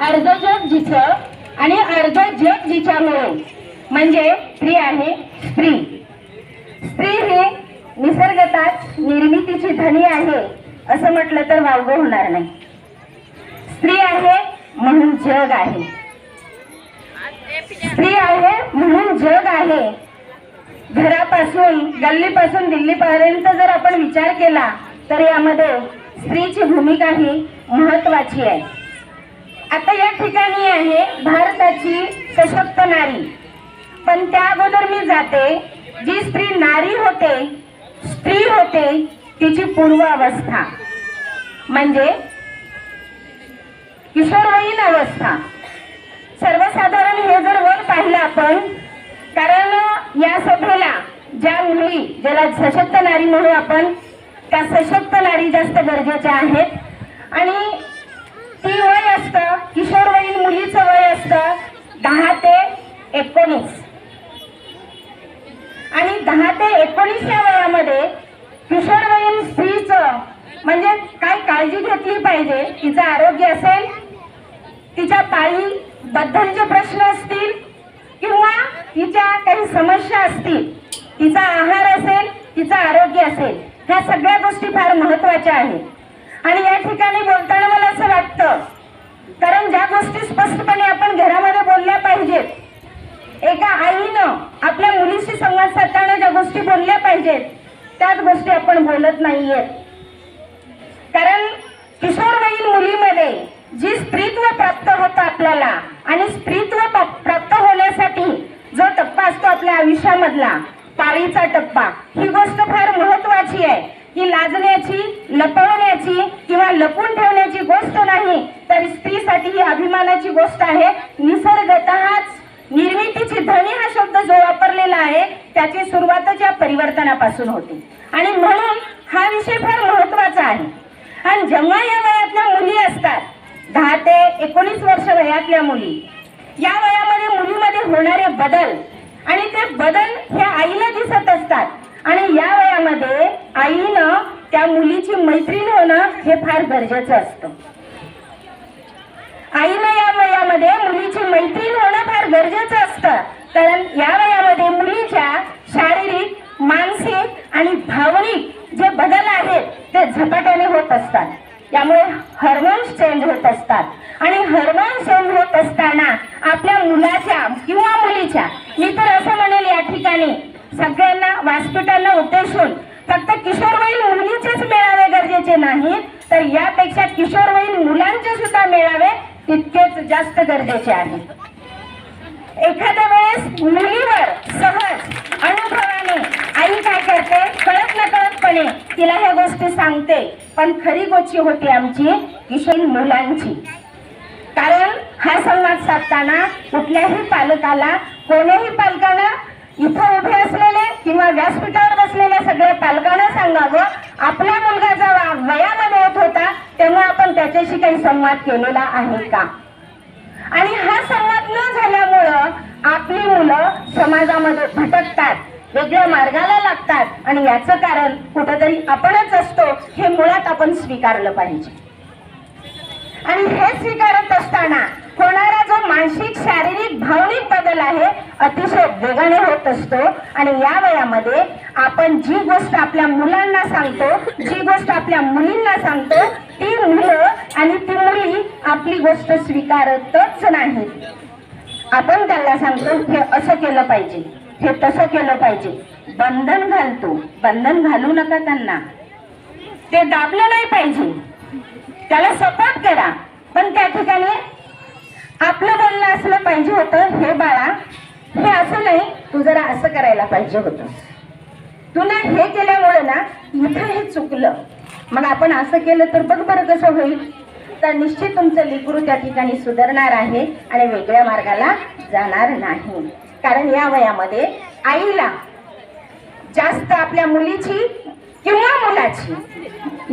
अर्ध जग जिचं आणि अर्ध जग जिच्यामुळे म्हणजे स्त्री आहे स्त्री. स्त्री ही निसर्गताच निर्मितीची धनी आहे असं म्हटलं तर वावगं होणार नाही. स्त्री आहे म्हणून जग आहे. स्त्री आहे म्हणून जग आहे. घरापासून गल्लीपासून दिल्लीपर्यंत जर आपण विचार केला तर यामध्ये स्त्रीची भूमिका ही महत्वाची आहे. आता या ठिकाणी आहे भारताची सशक्त नारी. पण त्या अगोदर मी जाते जी स्त्री नारी होते स्त्री होते तिची पूर्वावस्था. म्हणजे किशोरवयीन अवस्था. सर्वसाधारण हे जर वर पाहिलं आपण कारण या सभेला ज्या मुली ज्याला सशक्त नारी म्हणू आपण त्या सशक्त नारी जास्त गरजेच्या आहेत. आणि ती वय असतं किशोरवयीन मुलीचं वय असतं दहा ते एकोणीस. आणि दहा ते एकोणीस या वयामध्ये किशोरवयीन स्त्रीचं म्हणजे काय काळजी घेतली पाहिजे तिचं आरोग्य असेल तिच्या पाळी बद्दलचे प्रश्न असतील किंवा तिच्या काही समस्या असतील तिचा आहार असेल तिचं आरोग्य असेल ह्या सगळ्या गोष्टी फार महत्त्वाच्या आहेत. आणि या ठिकाणी बोलताना मला असं वाटतं कारण ज्या गोष्टी स्पष्टपणे आपण घरामध्ये बोलल्या पाहिजेत एका आईनं आपल्या मुलीशी संवाद साधताना ज्या गोष्टी बोलल्या पाहिजेत त्याच गोष्टी आपण बोलत नाहीयेत. कारण किशोरवयीन मुलीमध्ये जी स्त्रीत्व प्राप्त होतं आपल्याला आणि स्त्रीत्व प्राप्त होण्यासाठी जो टप्पा असतो आपल्या आयुष्यामधला पाळीचा टप्पा ही गोष्ट फार महत्वाची आहे. ही लाजण्याची लपवण्याची किंवा लपून ठेवण्याची गोष्ट नाही तर स्त्रीसाठी ही अभिमानाची गोष्ट आहे. निसर्गतःच निर्मितीची धनी हा शब्द जो वापरलेला आहे त्याची सुरुवातच या परिवर्तनापासून होते. आणि म्हणून हा विषय फार महत्त्वाचा आहे. आणि जेव्हा या वयातल्या मुली असतात दहा ते एकोणीस वर्ष वयातल्या मुली या वयामध्ये मुलीमध्ये होणारे बदल आणि ते बदल ह्या आईला दिसत असतात. आणि या वयामध्ये आईनं त्या मुलीची मैत्रीण होणं हे फार गरजेचं असतं. आईनं या वयामध्ये मुलीची मैत्रीण होणं फार गरजेचं असतं. कारण या वयामध्ये मुलीच्या शारीरिक मानसिक आणि भावनिक जे बदल आहेत ते झपाट्याने होत असतात. त्यामुळे हार्मोन्स चेंज होत असतात. आणि हार्मोन्स चेंज होत असताना आपल्या मुलाच्या किंवा मुलीच्या मी तर असं म्हणेल या ठिकाणी सगळ्यांना व्यासपीठांना उद्देशून फक्त किशोरवयीन मुलीचेच मेळावे गरजेचे नाहीत. तर यापेक्षा किशोरवयीन मुलांचे सुद्धा मेळावे तितकेच जास्त गरजेचे आहे एखाद्या वेळेस मुलीवर सहज अनुभवाने आई काय करते? कळत न कळतपणे तिला ह्या गोष्टी सांगते. पण खरी गोष्टी होती आमची किशोर मुलांची. कारण हा संवाद साधताना कुठल्याही पालकाला कोणीही पालकांना इथं उभे असलेले किंवा व्यासपीठावर बसलेल्या सगळ्या पालकांना सांगावं. आपला मुलगा जेव्हा वयामध्ये येत होता तेव्हा आपण त्याच्याशी काही संवाद केलेला आहे का? आणि हा संवाद न झाल्यामुळं आपली मुलं समाजामध्ये भटकतात वेगळ्या मार्गाला लागतात आणि याचं कारण कुठंतरी आपणच असतो हे मुळात आपण स्वीकारलं पाहिजे. आणि हे स्वीकारत असताना होणारा जो मानसिक शारीरिक भावनिक बदल आहे अतिशय वेगाने होत असतो. आणि या वयामध्ये आपण जी गोष्ट आपल्या मुलांना सांगतो जी गोष्ट आपल्या मुलींना सांगतो ती मुलं आणि ती मुली आपली गोष्ट स्वीकारतच नाही आपण त्यांना सांगतो हे असं केलं पाहिजे हे तसं केलं पाहिजे. बंधन घालतो बंधन घालू नका त्यांना. ते दाबलं नाही पाहिजे. त्याला सपोर्ट करा. पण त्या ठिकाणी आपलं बोलणं असलं पाहिजे होतं हे बाळा हे असं नाही तू जरा असं करायला पाहिजे होतं. तुला हे केल्यामुळे ना इथं हे चुकलं. मग आपण असं केलं तर बघ बरं कसं होईल. तर निश्चित तुमचं लेकरू त्या ठिकाणी सुधारणार आहे आणि वेगळ्या मार्गाला जाणार नाही. कारण या वयामध्ये आईला जास्त आपल्या मुलीची किंवा मुलाची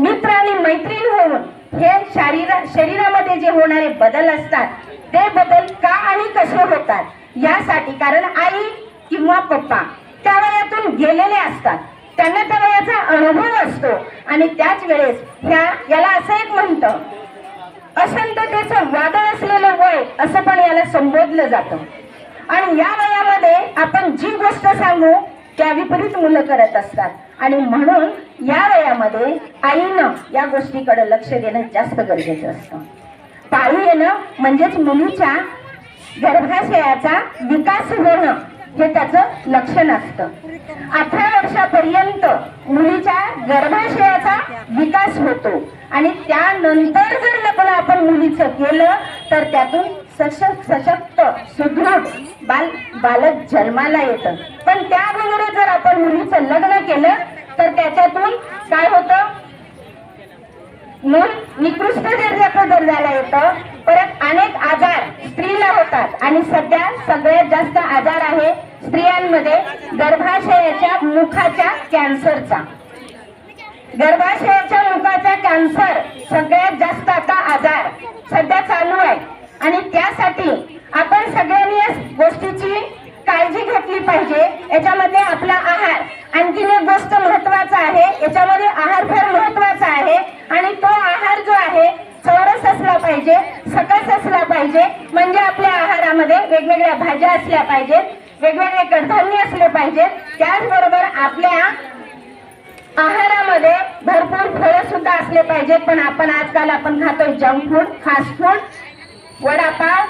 मित्र आणि मैत्रीण होऊन हे शरीरा शरीरामध्ये जे होणारे बदल असतात ते बदल का आणि कसे होतात यासाठी कारण आई किंवा पप्पा त्या वयातून गेलेले असतात. त्यांना त्या वयाचा अनुभव असतो आणि त्याच वेळेस ह्या याला असं एक म्हणतं अशांततेचं वादळ असलेलं वय असं पण याला संबोधलं जातं. आणि या वयामध्ये आपण जी गोष्ट सांगू त्या विपरीत मुलं करत असतात. आणि म्हणून या वयामध्ये आईनं या गोष्टीकडे लक्ष देणं जास्त गरजेचं असतं. पाळी येणं म्हणजेच मुलीच्या गर्भाशयाचा विकास होणं हे त्याचं लक्षण असतं. अठरा वर्षापर्यंत मुलीच्या गर्भाशयाचा विकास होतो. आणि त्यानंतर जर लग्न आपण मुलीचं केलं तर त्यातून सशक्त सशक्त सुदृढ बाल बालक जन्माला येतं. पण त्या अगोदर जर आपण मुलीचं लग्न केलं तर त्याच्यातून काय होतं? मूल निकृष्ट दर्जाचं दर्जाला येतं. परत अनेक आजार स्त्रीला होतात. आणि सध्या सगळ्यात जास्त आजार आहे स्त्रियांमध्ये गर्भाशयाच्या मुखाच्या कॅन्सरचा. गर्भाशयाच्या मुखाचा कॅन्सर सगळ्यात जास्त आता आजार सध्या चालू आहे. आणि त्यासाठी आपण सगळ्यांनी या गोष्टीची काळजी घेतली पाहिजे. याच्यामध्ये आपला आहार आणखीन एक गोष्ट महत्त्वाचा आहे. याच्यामध्ये आहार फार महत्त्वाचा आहे. आणि तो आहार जो आहे चौरस असला पाहिजे सकस असला पाहिजे म्हणजे आपल्या आहारामध्ये वेगवेगळ्या भाज्या असल्या पाहिजेत वेगवेगळे कडधान्य असले पाहिजेत त्याचबरोबर आपल्या आहारामध्ये भरपूर फळं सुद्धा असले पाहिजेत. पण आपण आजकाल आपण खातोय junk food fast food vada pav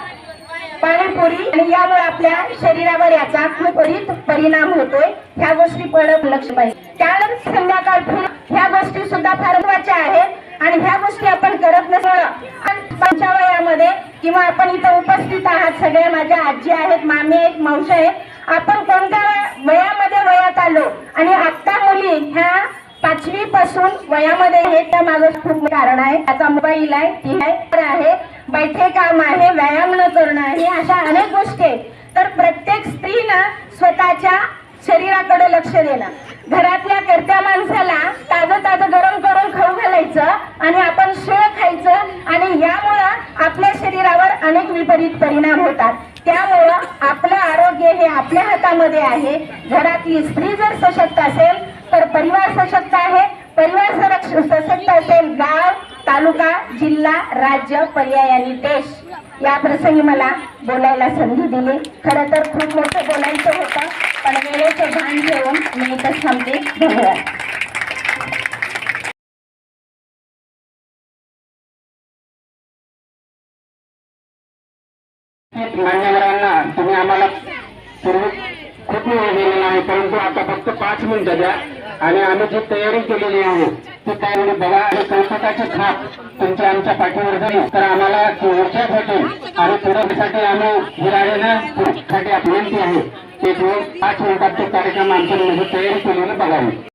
pani puri आणि यामुळे आपल्या शरीरावर याचा विपरीत परिणाम होतोय. ह्या गोष्टी पडत लक्ष पाहिजे. त्यानंतर संध्याकाळ ह्या गोष्टी सुद्धा फार महत्त्वाच्या आहेत. आणि ह्या गोष्टी आपण करत नसणं वयामध्ये किंवा आपण इथं उपस्थित आहात सगळ्या माझ्या आजी आहेत मामी आहेत मावश आहेत आपण कोणत्या वयामध्ये वयात आलो? आणि आता मुली ह्या पाचवी पासून वयामध्ये हे त्या मागं खूप कारण आहे. त्याचा मोबाईल आहे ती आहे. बैठे काम आहे व्यायाम न करणं आहे अशा अनेक गोष्टी आहेत. तर प्रत्येक स्त्रीनं स्वतःच्या शरीराकडे लक्ष देणं. घरातल्या करत्या माणसाला ताजं ताजं गरम करून खाऊ घालायचं आणि आपण शिळ खायचं आणि यामुळं आपल्या शरीरावर अनेक विपरीत परिणाम होतात. त्यामुळं आपलं आरोग्य हे आपल्या हातामध्ये आहे. घरातली स्त्री जर सशक्त असेल तर परिवार सशक्त आहे. परिवार सरक्ष- सशक्त असेल गाव तालुका जिल्हा राज्य पर्याय आणि देश या प्रसंगी मला बोलायला संधी दिली. खरं तर खूप मोठं बोलायचं होतं पण वेळेचं भान ठेवून मी इथं थांबते. धन्यवाद. मान्यवरांना तुम्ही आम्हाला पूर्वी खूप वेळ दिलेला आहे परंतु आता फक्त पाच मिनिटं द्या आणि आम्ही जी तयारी केलेली आहे ती त्यावेळी बघा आणि कौतुकाची थाप तुमच्या आमच्या पाठीवर झाली तर आम्हाला ती ऊर्जा भेटेल आणि पुढे आम्ही हिराडेनं पुढे विनंती आहे. ते तुम्ही पाच मिनिटात तो कार्यक्रम आमच्या तयारी केलेलं बघावी.